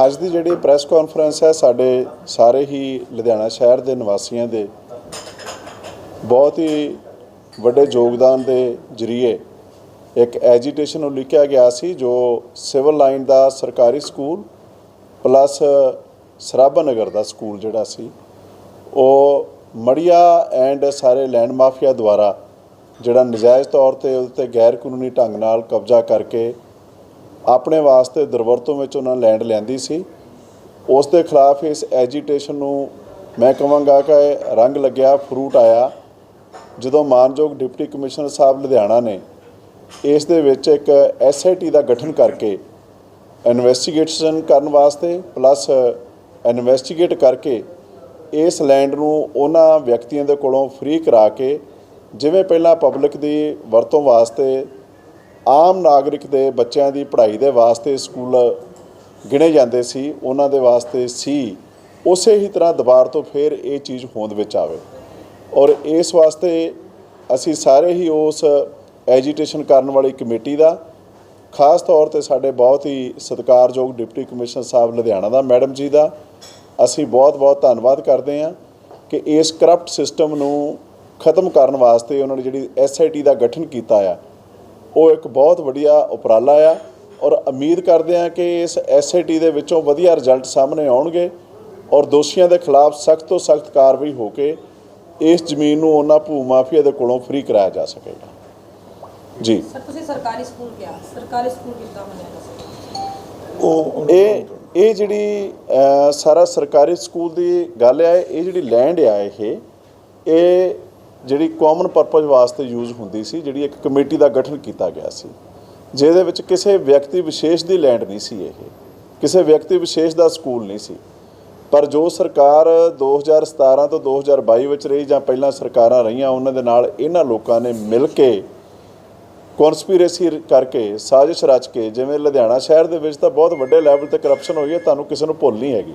ਅੱਜ ਦੀ ਜਿਹੜੀ press conference ਹੈ, ਸਾਡੇ ਸਾਰੇ ਹੀ ਲੁਧਿਆਣਾ ਸ਼ਹਿਰ ਦੇ ਨਿਵਾਸੀਆਂ ਦੇ ਬਹੁਤ ਹੀ ਵੱਡੇ ਯੋਗਦਾਨ ਦੇ ਜਰੀਏ ਇੱਕ ਐਜੀਟੇਸ਼ਨ ਨੂੰ ਲਿਖਿਆ ਗਿਆ ਸੀ, ਜੋ ਸਿਵਲ ਲਾਈਨ ਦਾ ਸਰਕਾਰੀ ਸਕੂਲ ਪਲੱਸ ਸਰਾਭਾ ਨਗਰ ਦਾ ਸਕੂਲ ਜਿਹੜਾ ਸੀ, ਉਹ ਮੜੀਆ ਐਂਡ ਸਾਰੇ ਲੈਂਡ ਮਾਫੀਆ ਦੁਆਰਾ ਜਿਹੜਾ ਨਜਾਇਜ਼ ਤੌਰ ਤੇ ਉਹਦੇ ਤੇ ਗੈਰ ਕਾਨੂੰਨੀ ਢੰਗ ਨਾਲ ਕਬਜ਼ਾ ਕਰਕੇ ਆਪਣੇ ਵਾਸਤੇ ਦੁਰਵਰਤੋਂ ਵਿੱਚ ਉਹਨਾਂ ਲੈਂਡ ਲੈਂਦੀ ਸੀ। ਉਸ ਦੇ ਖਿਲਾਫ ਇਸ ਐਜੀਟੇਸ਼ਨ ਨੂੰ ਮੈਂ ਕਹਾਂਗਾ ਕਿ ਰੰਗ ਲੱਗਿਆ ਫਰੂਟ ਆਇਆ। ਜਦੋਂ ਮਾਨਯੋਗ ਡਿਪਟੀ ਕਮਿਸ਼ਨਰ ਸਾਹਿਬ ਲੁਧਿਆਣਾ ਨੇ ਇਸ ਦੇ ਵਿੱਚ ਇੱਕ ਐਸਆਈਟੀ ਦਾ ਗਠਨ ਕਰਕੇ ਇਨਵੈਸਟੀਗੇਸ਼ਨ ਕਰਨ ਵਾਸਤੇ ਪਲੱਸ ਇਨਵੈਸਟੀਗੇਟ ਕਰਕੇ ਇਸ ਲੈਂਡ ਨੂੰ ਉਹਨਾਂ ਵਿਅਕਤੀਆਂ ਦੇ ਕੋਲੋਂ ਫ੍ਰੀ ਕਰਾ ਕੇ ਜਿਵੇਂ ਪਹਿਲਾਂ ਪਬਲਿਕ ਦੀ ਵਰਤੋਂ ਵਾਸਤੇ ਆਮ ਨਾਗਰਿਕ ਦੇ ਬੱਚਿਆਂ ਦੀ ਪੜ੍ਹਾਈ ਦੇ ਵਾਸਤੇ ਸਕੂਲ ਗਿਣੇ ਜਾਂਦੇ ਸੀ, ਉਹਨਾਂ ਦੇ ਵਾਸਤੇ ਸੀ। ਉਸੇ ਹੀ ਤਰ੍ਹਾਂ ਦੁਬਾਰ ਤੋਂ ਫਿਰ ਇਹ ਚੀਜ਼ ਹੋਂਦ ਵਿੱਚ ਆਵੇ। ਔਰ ਇਸ ਵਾਸਤੇ ਅਸੀਂ ਸਾਰੇ ਹੀ ਉਸ ਐਜੀਟੇਸ਼ਨ ਕਰਨ ਵਾਲੀ ਕਮੇਟੀ ਦਾ, ਖਾਸ ਤੌਰ ਤੇ ਸਾਡੇ ਬਹੁਤ ਹੀ ਸਤਿਕਾਰਯੋਗ ਡਿਪਟੀ ਕਮਿਸ਼ਨਰ ਸਾਹਿਬ ਲੁਧਿਆਣਾ ਦਾ ਮੈਡਮ ਜੀ ਦਾ, ਅਸੀਂ ਬਹੁਤ-ਬਹੁਤ ਧੰਨਵਾਦ ਕਰਦੇ ਹਾਂ ਕਿ ਇਸ ਕਰਪਟ ਸਿਸਟਮ ਨੂੰ ਖਤਮ ਕਰਨ ਵਾਸਤੇ ਉਹਨਾਂ ਨੇ ਜਿਹੜੀ ਐਸਆਈਟੀ ਦਾ ਗਠਨ ਕੀਤਾ ਆ ਉਹ ਇੱਕ ਬਹੁਤ ਵਧੀਆ ਉਪਰਾਲਾ ਆ ਔਰ ਉਮੀਦ ਕਰਦੇ ਹਾਂ ਕਿ ਇਸ ਐਸਆਈਟੀ ਦੇ ਵਿੱਚੋਂ ਵਧੀਆ ਰਿਜ਼ਲਟ ਸਾਹਮਣੇ ਆਉਣਗੇ ਔਰ ਦੋਸ਼ੀਆਂ ਦੇ ਖਿਲਾਫ ਸਖਤ ਤੋਂ ਸਖਤ ਕਾਰਵਾਈ ਹੋ ਕੇ ਇਸ ਜ਼ਮੀਨ ਨੂੰ ਉਹਨਾਂ ਭੂ ਮਾਫੀਆ ਦੇ ਕੋਲੋਂ ਫ੍ਰੀ ਕਰਾਇਆ ਜਾ ਸਕੇਗਾ। ਜੀ। ਸਰ ਤੁਸੀਂ ਸਰਕਾਰੀ ਸਕੂਲ ਕਿਹਾ? ਸਰਕਾਰੀ ਸਕੂਲ ਕਿੱਦਾਂ ਬਣਿਆ? ਦੱਸੋ ਉਹ ਇਹ ਇਹ ਜਿਹੜੀ ਸਾਰਾ ਸਰਕਾਰੀ ਸਕੂਲ ਦੀ ਗੱਲ ਹੈ ਇਹ ਜਿਹੜੀ ਲੈਂਡ ਆ ਇਹ ਇਹ ਜਿਹੜੀ ਕਾਮਨ ਪਰਪਸ ਵਾਸਤੇ ਯੂਜ਼ ਹੁੰਦੀ ਸੀ, ਜਿਹੜੀ ਇੱਕ ਕਮੇਟੀ ਦਾ ਗਠਨ ਕੀਤਾ ਗਿਆ ਸੀ, ਜਿਹਦੇ ਵਿੱਚ ਕਿਸੇ ਵਿਅਕਤੀ ਵਿਸ਼ੇਸ਼ ਦੀ ਲੈਂਡ ਨਹੀਂ ਸੀ ਇਹ, ਕਿਸੇ ਵਿਅਕਤੀ ਵਿਸ਼ੇਸ਼ ਦਾ ਸਕੂਲ ਨਹੀਂ ਸੀ। ਪਰ ਜੋ ਸਰਕਾਰ 2017 ਤੋਂ 2022 ਵਿੱਚ ਰਹੀ ਜਾਂ ਪਹਿਲਾਂ ਸਰਕਾਰਾਂ ਰਹੀਆਂ, ਉਹਨਾਂ ਦੇ ਨਾਲ ਇਹਨਾਂ ਲੋਕਾਂ ਨੇ ਮਿਲ ਕੇ ਕਨਸਪੀਰੇਸੀ ਕਰਕੇ ਸਾਜ਼ਿਸ਼ ਰਚ ਕੇ, ਜਿਵੇਂ ਲੁਧਿਆਣਾ ਸ਼ਹਿਰ ਦੇ ਵਿੱਚ ਤਾਂ ਬਹੁਤ ਵੱਡੇ ਲੈਵਲ ਤੇ ਕਰਪਸ਼ਨ ਹੋਈ ਹੈ, ਤੁਹਾਨੂੰ ਕਿਸੇ ਨੂੰ ਭੁੱਲ ਨਹੀਂ ਹੈਗੀ।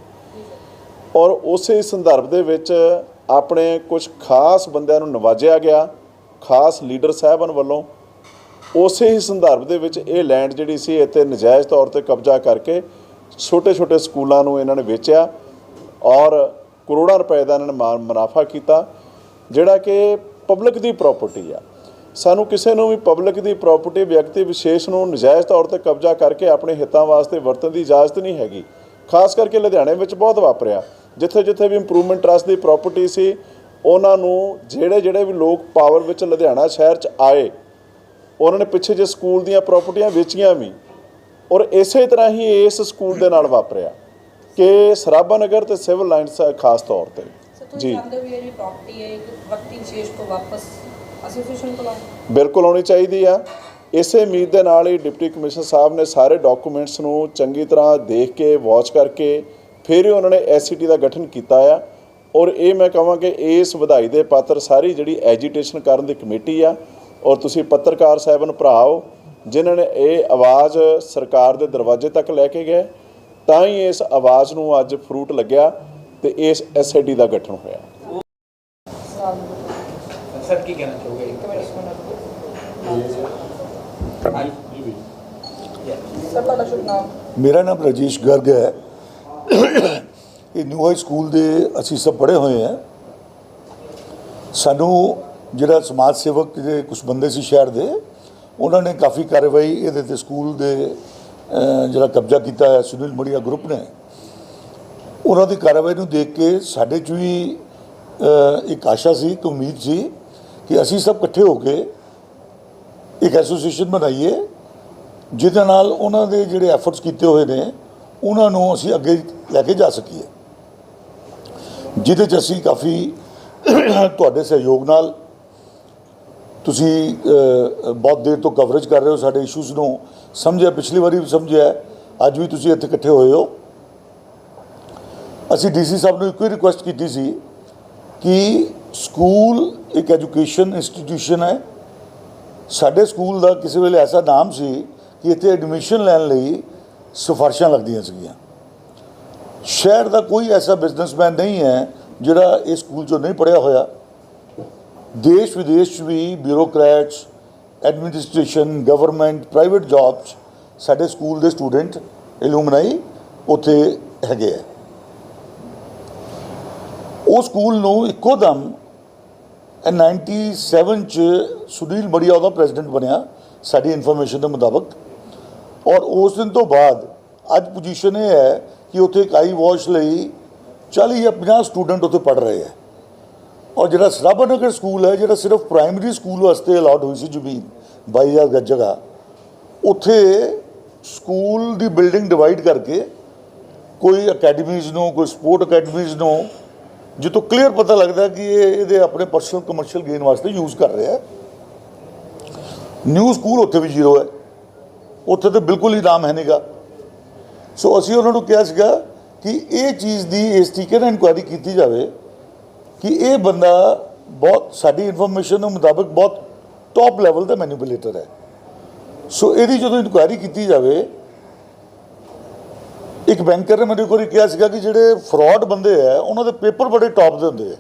ਔਰ ਉਸੇ ਸੰਦਰਭ ਦੇ ਵਿੱਚ ਆਪਣੇ ਕੁਝ ਖਾਸ ਬੰਦਿਆਂ ਨੂੰ ਨਵਾਜਿਆ ਗਿਆ, ਖਾਸ ਲੀਡਰ ਸਾਹਿਬਾਨ ਵੱਲੋਂ, ਉਸੇ ਹੀ ਸੰਦਰਭ ਦੇ ਵਿੱਚ ਇਹ ਲੈਂਡ ਜਿਹੜੀ ਸੀ ਇੱਥੇ ਨਜਾਇਜ਼ ਤੌਰ ਤੇ ਕਬਜ਼ਾ ਕਰਕੇ ਛੋਟੇ-ਛੋਟੇ ਸਕੂਲਾਂ ਨੂੰ ਇਹਨਾਂ ਨੇ ਵੇਚਿਆ ਔਰ ਕਰੋੜਾਂ ਰੁਪਏ ਦਾ ਇਹਨਾਂ ਨੇ ਮਾ- ਮੁਨਾਫਾ ਕੀਤਾ, ਜਿਹੜਾ ਕਿ ਪਬਲਿਕ ਦੀ ਪ੍ਰਾਪਰਟੀ ਆ। ਸਾਨੂੰ ਕਿਸੇ ਨੂੰ ਵੀ ਪਬਲਿਕ ਦੀ ਪ੍ਰਾਪਰਟੀ, ਵਿਅਕਤੀ ਵਿਸ਼ੇਸ਼ ਨੂੰ ਨਜਾਇਜ਼ ਤੌਰ ਤੇ ਕਬਜ਼ਾ ਕਰਕੇ ਆਪਣੇ ਹਿੱਤਾਂ ਵਾਸਤੇ ਵਰਤਣ ਦੀ ਇਜਾਜ਼ਤ ਨਹੀਂ ਹੈਗੀ। ਖਾਸ ਕਰਕੇ ਲੁਧਿਆਣੇ ਵਿੱਚ ਬਹੁਤ ਵਾਪਰਿਆ। ਜਿੱਥੇ ਜਿੱਥੇ ਵੀ ਇੰਪਰੂਵਮੈਂਟ ਟਰਸਟ ਦੀ ਪ੍ਰਾਪਰਟੀ ਸੀ ਉਹਨਾਂ ਨੂੰ ਜਿਹੜੇ ਜਿਹੜੇ ਵੀ ਲੋਕ ਪਾਵਰ ਵਿੱਚ ਲੁਧਿਆਣਾ ਸ਼ਹਿਰ 'ਚ ਆਏ ਉਹਨਾਂ ਨੇ ਪਿੱਛੇ ਜੇ ਸਕੂਲ ਦੀਆਂ ਪ੍ਰਾਪਰਟੀਆਂ ਵੇਚੀਆਂ ਵੀ ਔਰ ਇਸੇ ਤਰ੍ਹਾਂ ਹੀ ਇਸ ਸਕੂਲ ਦੇ ਨਾਲ ਵਾਪਰਿਆ ਕਿ ਸਰਾਭਾ ਨਗਰ ਤੇ ਸਿਵਲ ਲਾਈਨਸ ਖਾਸ ਤੌਰ ਤੇ। ਜੀ। ਵੀ ਜਿਹੜੀ ਪ੍ਰਾਪਰਟੀ ਹੈ ਵਿਸ਼ੇਸ਼ ਵਾਪਸ ਐਸੋਸੀਏਸ਼ਨ ਬਿਲਕੁਲ ਆਉਣੀ ਚਾਹੀਦੀ ਆ। ਇਸੇ ਉਮੀਦ ਦੇ ਨਾਲ ਹੀ ਡਿਪਟੀ ਕਮਿਸ਼ਨਰ ਸਾਹਿਬ ਨੇ ਸਾਰੇ ਡਾਕੂਮੈਂਟਸ ਨੂੰ ਚੰਗੀ ਤਰ੍ਹਾਂ ਦੇਖ ਕੇ ਵਾਚ ਕਰਕੇ ਫਿਰ ਹੀ ਉਹਨਾਂ ਨੇ ਐਸਸੀਟੀ ਦਾ ਗਠਨ ਕੀਤਾ ਆ। ਔਰ ਇਹ ਮੈਂ ਕਹਾਂ ਕਿ ਇਸ ਵਧਾਈ ਦੇ ਪਾਤਰ ਸਾਰੀ ਜਿਹੜੀ ਐਜੀਟੇਸ਼ਨ ਕਰਨ ਦੀ ਕਮੇਟੀ ਆ ਔਰ ਤੁਸੀਂ ਪੱਤਰਕਾਰ ਸਾਹਿਬਾਨ ਭਰਾਓ ਜਿਨ੍ਹਾਂ ਨੇ ਇਹ ਆਵਾਜ਼ ਸਰਕਾਰ ਦੇ ਦਰਵਾਜ਼ੇ ਤੱਕ ਲੈ ਕੇ ਗਏ ਤਾਂ ਹੀ ਇਸ ਆਵਾਜ਼ ਨੂੰ ਅੱਜ ਫਰੂਟ ਲੱਗਿਆ ਤੇ ਇਸ ਐਸਆਈਟੀ ਦਾ ਗਠਨ ਹੋਇਆ। ਸਰ ਕੀ ਕਹਿਣਾ ਚਾਹੋਗੇ? ਸਰ ਤੁਹਾਡਾ ਸ਼ੁਭ ਨਾਮ? ਮੇਰਾ ਨਾਮ ਰਜੇਸ਼ ਗਰਗ ਹੈ। ਇਹ ਨਿਊ ਹਾਈ ਸਕੂਲ ਦੇ ਅਸੀਂ ਸਭ ਪੜ੍ਹੇ ਹੋਏ ਹਾਂ। ਸਾਨੂੰ ਜਿਹੜਾ ਸਮਾਜ ਸੇਵਕ ਦੇ ਕੁਝ ਬੰਦੇ ਸੀ ਸ਼ਹਿਰ ਦੇ, ਉਹਨਾਂ ਨੇ ਕਾਫੀ ਕਾਰਵਾਈ ਇਹਦੇ ਤੇ ਸਕੂਲ ਦੇ ਜਿਹੜਾ ਕਬਜ਼ਾ ਕੀਤਾ ਹੈ ਸੁਨੀਲ ਮੜੀਆ ਗਰੁੱਪ ਨੇ। ਉਹਨਾਂ ਦੀ ਕਾਰਵਾਈ ਨੂੰ ਦੇਖ ਕੇ ਸਾਡੇ 'ਚ ਵੀ ਇੱਕ ਆਸ਼ਾ ਸੀ, ਇੱਕ ਉਮੀਦ ਸੀ ਕਿ ਅਸੀਂ ਸਭ ਇਕੱਠੇ ਹੋ ਕੇ ਇੱਕ ਐਸੋਸੀਏਸ਼ਨ ਬਣਾਈਏ, ਜਿਹਦੇ ਨਾਲ ਉਹਨਾਂ ਦੇ ਜਿਹੜੇ ਐਫਰਟਸ ਕੀਤੇ ਹੋਏ ਨੇ ਉਹਨਾਂ ਨੂੰ ਅਸੀਂ ਅੱਗੇ ਲੈ ਕੇ ਜਾ ਸਕੀਏ। ਜਿਹਦੇ 'ਚ ਅਸੀਂ ਕਾਫੀ ਤੁਹਾਡੇ ਸਹਿਯੋਗ ਨਾਲ ਤੁਸੀਂ ਬਹੁਤ ਦੇਰ ਤੋਂ ਕਵਰੇਜ ਕਰ ਰਹੇ ਹੋ ਸਾਡੇ ਇਸ਼ੂਜ਼ ਨੂੰ। ਸਮਝਿਆ, ਪਿਛਲੀ ਵਾਰੀ ਵੀ ਸਮਝਿਆ ਅੱਜ ਵੀ ਤੁਸੀਂ ਇੱਥੇ ਇਕੱਠੇ ਹੋਏ ਹੋ। ਅਸੀਂ ਡੀਸੀ ਸਾਹਿਬ ਨੂੰ ਇੱਕੋ ਹੀ ਰਿਕੁਐਸਟ ਕੀਤੀ ਸੀ ਕਿ ਸਕੂਲ ਇੱਕ ਐਜੂਕੇਸ਼ਨ ਇੰਸਟੀਟਿਊਸ਼ਨ ਹੈ। ਸਾਡੇ ਸਕੂਲ ਦਾ ਕਿਸੇ ਵੇਲੇ ਐਸਾ ਨਾਮ ਸੀ ਕਿ ਇੱਥੇ ਐਡਮਿਸ਼ਨ ਲੈਣ ਲਈ ਸਿਫਾਰਸ਼ਾਂ ਲੱਗਦੀਆਂ ਸੀਗੀਆਂ। ਸ਼ਹਿਰ ਦਾ ਕੋਈ ਐਸਾ ਬਿਜ਼ਨਸਮੈਨ ਨਹੀਂ ਹੈ ਜਿਹੜਾ ਇਸ ਸਕੂਲ 'ਚੋਂ ਨਹੀਂ ਪੜਿਆ ਹੋਇਆ। ਦੇਸ਼ ਵਿਦੇਸ਼ 'ਚ ਵੀ bureaucrats administration government private jobs ਸਾਡੇ ਸਕੂਲ ਦੇ ਸਟੂਡੈਂਟ ਐਲੂਮਨਾਈ ਉੱਥੇ ਹੈਗੇ ਆ। ਉਹ ਸਕੂਲ ਨੂੰ ਇੱਕੋ ਦਮ ਇਹ 97 ਚ ਸੁਨੀਲ ਮੜੀਆ ਉਹਦਾ ਪ੍ਰੈਜ਼ੀਡੈਂਟ ਬਣਿਆ। ਸਾਡੀ ਇਨਫੋਰਮੇਸ਼ਨ ਦੇ ਮੁਤਾਬਕ ਔਰ ਉਸ ਦਿਨ ਤੋਂ ਬਾਅਦ ਅੱਜ ਪੋਜੀਸ਼ਨ ਇਹ ਹੈ ਕਿ ਉੱਥੇ ਇੱਕ ਆਈ ਵਾਸ਼ ਲਈ 40 ਜਾਂ 50 ਸਟੂਡੈਂਟ ਉੱਥੇ ਪੜ ਰਹੇ ਹੈ। ਔਰ ਜਿਹੜਾ ਸਰਾਭਾ ਨਗਰ ਸਕੂਲ ਹੈ, ਜਿਹੜਾ ਸਿਰਫ ਪ੍ਰਾਇਮਰੀ ਸਕੂਲ ਵਾਸਤੇ ਅਲਾਟ ਹੋਈ ਸੀ ਜ਼ਮੀਨ 22000 ਗੱਜ ਜਗ੍ਹਾ, ਉੱਥੇ ਸਕੂਲ ਦੀ ਬਿਲਡਿੰਗ ਡਿਵਾਈਡ ਕਰਕੇ ਕੋਈ ਅਕੈਡਮੀਜ਼ ਨੂੰ, ਕੋਈ ਸਪੋਰਟ ਅਕੈਡਮੀਜ਼ ਨੂੰ ਜਿੱਥੋਂ ਕਲੀਅਰ ਪਤਾ ਲੱਗਦਾ ਕਿ ਇਹ ਇਹਦੇ ਆਪਣੇ ਪਰਸਨਲ ਕਮਰਸ਼ੀਅਲ ਗੇਨ ਵਾਸਤੇ ਯੂਜ਼ ਕਰ ਰਿਹਾ ਨਿਊ ਸਕੂਲ ਉੱਥੇ ਵੀ ਜ਼ੀਰੋ ਹੈ। ਉੱਥੇ ਤਾਂ ਬਿਲਕੁਲ ਹੀ ਨਾਮ ਹੈ ਨਹੀਂਗਾ ਸੋ ਅਸੀਂ ਉਹਨਾਂ ਨੂੰ ਕਿਹਾ ਸੀਗਾ ਕਿ ਇਹ ਚੀਜ਼ ਦੀ ਇਸ ਤਰੀਕੇ ਨਾਲ ਇਨਕੁਆਇਰੀ ਕੀਤੀ ਜਾਵੇ ਕਿ ਇਹ ਬੰਦਾ ਬਹੁਤ, ਸਾਡੀ ਇਨਫੋਰਮੇਸ਼ਨ ਦੇ ਮੁਤਾਬਕ ਬਹੁਤ ਟੌਪ ਲੈਵਲ ਦਾ ਮੈਨੀਪੂਲੇਟਰ ਹੈ। ਸੋ ਇਹਦੀ ਜਦੋਂ ਇਨਕੁਆਇਰੀ ਕੀਤੀ ਜਾਵੇ, ਇੱਕ ਬੈਂਕਰ ਨੇ ਮੈਨੂੰ ਇੱਕ ਵਾਰੀ ਕਿਹਾ ਸੀਗਾ ਕਿ ਜਿਹੜੇ ਫਰਾਡ ਬੰਦੇ ਆ ਉਹਨਾਂ ਦੇ ਪੇਪਰ ਬੜੇ ਟੌਪ ਦੇ ਹੁੰਦੇ ਆ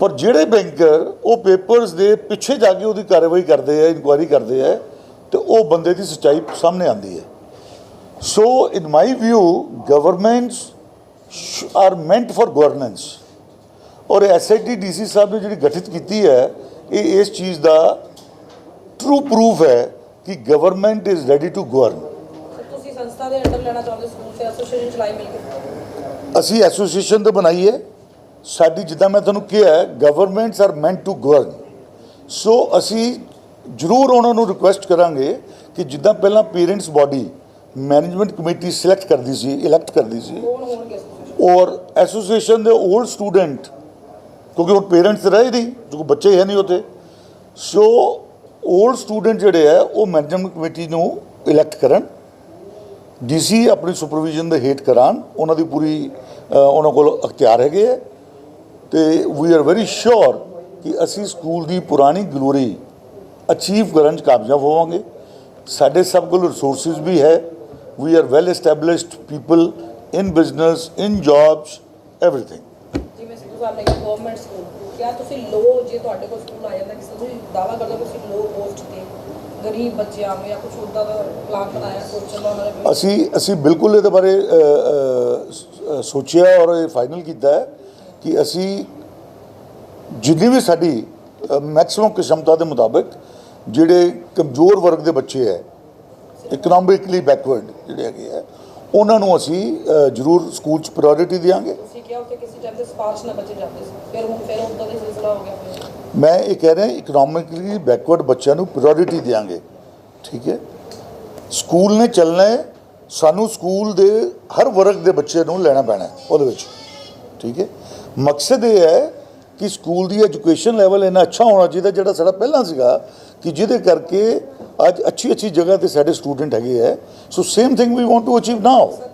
ਪਰ ਜਿਹੜੇ ਬੈਂਕਰ ਉਹ ਪੇਪਰਸ ਦੇ ਪਿੱਛੇ ਜਾ ਕੇ ਉਹਦੀ ਕਾਰਵਾਈ ਕਰਦੇ ਆ ਇਨਕੁਆਇਰੀ ਕਰਦੇ ਆ ਤੇ ਉਹ ਬੰਦੇ ਦੀ ਸੱਚਾਈ ਸਾਹਮਣੇ ਆਉਂਦੀ ਹੈ। So in my view governments are meant for governance ਔਰ ਐਸਆਈਟੀ ਡੀਸੀ ਸਾਹਿਬ ਨੇ ਜਿਹੜੀ ਗਠਿਤ ਕੀਤੀ ਹੈ ਇਹ ਇਸ ਚੀਜ਼ ਦਾ ਟਰੂ ਪ੍ਰੂਫ ਹੈ ਕਿ government is ready to govern ਤੁਸੀਂ ਸੰਸਥਾ ਦੇ ਅੰਡਰ ਲੈਣਾ ਚਾਹੁੰਦੇ ਸਕੂਲ ਤੇ ਐਸੋਸੀਏਸ਼ਨ ਚਲਾਈ ਮਿਲ ਕੇ? ਅਸੀਂ ਐਸੋਸੀਏਸ਼ਨ ਤੇ ਬਣਾਈ ਹੈ। ਸਾਡੀ ਜਿੱਦਾਂ ਮੈਂ ਤੁਹਾਨੂੰ ਕਿਹਾ ਹੈ governments are meant to govern so ਅਸੀਂ ਜ਼ਰੂਰ ਉਹਨਾਂ ਨੂੰ ਰਿਕੁਐਸਟ ਕਰਾਂਗੇ ਕਿ ਜਿੱਦਾਂ ਪਹਿਲਾਂ parents body management committee select ਕਰਦੀ ਸੀ ਇਲੈਕਟ ਕਰਦੀ ਸੀ ਔਰ ਐਸੋਸੀਏਸ਼ਨ ਦੇ 올ਡ ਸਟੂਡੈਂਟ ਕਿਉਂਕਿ ਹੁਣ ਪੇਰੈਂਟਸ ਰਹੇ ਨਹੀਂ ਜੋ ਬੱਚੇ ਹੈ ਨਹੀਂ ਉੱਥੇ। ਸੋ 올ਡ ਸਟੂਡੈਂਟ ਜਿਹੜੇ ਆ ਉਹ ਮੈਨੇਜਮੈਂਟ ਕਮੇਟੀ ਨੂੰ ਇਲੈਕਟ ਕਰਨ ਡੀਸੀ ਆਪਣੀ ਸੁਪਰਵਿਜ਼ਨ ਦੇ ਹੇਠ ਕਰਾਉਣ ਉਹਨਾਂ ਦੀ ਪੂਰੀ ਉਹਨਾਂ ਕੋਲ ਅਖਤਿਆਰ ਹੈਗੇ ਹੈ। ਤੇ ਵੀ ਆਰ ਵੈਰੀ ਸ਼ੋਰ ਕਿ ਅਸੀਂ ਸਕੂਲ ਦੀ ਪੁਰਾਣੀ ਗਲੋਰੀ ਅਚੀਵ ਕਰਨ 'ਚ ਕਾਮਯਾਬ ਹੋਵਾਂਗੇ। ਸਾਡੇ ਸਭ ਕੋਲ ਰਿਸੋਰਸਿਸ ਵੀ ਹੈ। We are well established people in business in jobs everything ਜਿਵੇਂ ਸਿੱਧੂ ਸਾਹਿਬ ਨੇ ਕਿਹਾ ਗਵਰਨਮੈਂਟ ਸਕੂਲ ਕਿਆ ਤੁਸੀਂ ਲੋ ਜੇ ਤੁਹਾਡੇ ਕੋਲ ਸਕੂਲ ਆ ਜਾਂਦਾ ਕਿਸੇ ਨੂੰ ਦਾਵਾ ਕਰਦਾ ਤੁਸੀਂ ਲੋ ਪੋਸਟ ਤੇ ਗਰੀਬ ਬੱਚਿਆਂ ਨੂੰ ਜਾਂ ਕੁਝ ਉੱਦਾਂ ਦਾ ਪਲਾਨ ਬਣਾਇਆ ਸੋਚਣ ਦਾ ਉਹਨਾਂ ਨੇ ਅਸੀਂ ਅਸੀਂ ਬਿਲਕੁਲ ਇਹਦੇ ਬਾਰੇ ਸੋਚਿਆ ਔਰ ਇਹ ਫਾਈਨਲ ਕੀਤਾ ਹੈ। ਕਿ ਅਸੀਂ ਜਿੰਨੀ ਵੀ ਸਾਡੀ ਮੈਕਸਿਮਮ ਕਿਸਮਤਾ ਦੇ ਮੁਤਾਬਕ ਜਿਹੜੇ ਕਮਜ਼ੋਰ ਵਰਗ ਦੇ ਬੱਚੇ ਹੈ ਇਕਨੋਮਿਕਲੀ ਬੈਕਵਰਡ ਜਿਹੜੇ ਹੈਗੇ ਆ ਉਹਨਾਂ ਨੂੰ ਅਸੀਂ ਜ਼ਰੂਰ ਸਕੂਲ 'ਚ ਪ੍ਰਾਇੋਰਟੀ ਦੇਵਾਂਗੇ ਤੁਸੀਂ ਕਿਹਾ ਉੱਥੇ ਕਿਸੇ ਟਾਈਮ ਤੇ ਸਪਾਰਸ਼ ਨਾ ਬੱਚੇ ਜਾਂਦੇ ਸੀ ਫਿਰ ਹੁਣ ਫਿਰ ਉੱਦਾਂ ਦਾ ਸਿਲਸਿਲਾ ਹੋ ਗਿਆ ਫਿਰ। ਮੈਂ ਇਹ ਕਹਿ ਰਿਹਾ ਇਕਨੋਮਿਕਲੀ ਬੈਕਵਰਡ ਬੱਚਿਆਂ ਨੂੰ ਪ੍ਰਾਇੋਰਟੀ ਦੇਵਾਂਗੇ ਠੀਕ ਹੈ? ਸਕੂਲ ਨੇ ਚੱਲਣਾ ਹੈ ਸਾਨੂੰ ਸਕੂਲ ਦੇ ਹਰ ਵਰਗ ਦੇ ਬੱਚੇ ਨੂੰ ਲੈਣਾ ਪੈਣਾ ਹੈ ਉਹਦੇ ਵਿੱਚ ਠੀਕ ਹੈ? ਮਕਸਦ ਇਹ ਹੈ ਕਿ ਸਕੂਲ ਦੀ ਐਜੂਕੇਸ਼ਨ ਲੈਵਲ ਇੰਨਾ ਅੱਛਾ ਹੋਣਾ ਚਾਹੀਦਾ, ਜਿਹੜਾ ਸਾਡਾ ਪਹਿਲਾਂ ਸੀਗਾ, ਕਿ ਜਿਹਦੇ ਕਰਕੇ ਅੱਜ ਅੱਛੀ ਅੱਛੀ ਜਗ੍ਹਾ ਤੇ ਸਾਡੇ ਸਟੂਡੈਂਟ ਹੈਗੇ ਹੈ। So same thing we want to achieve now sir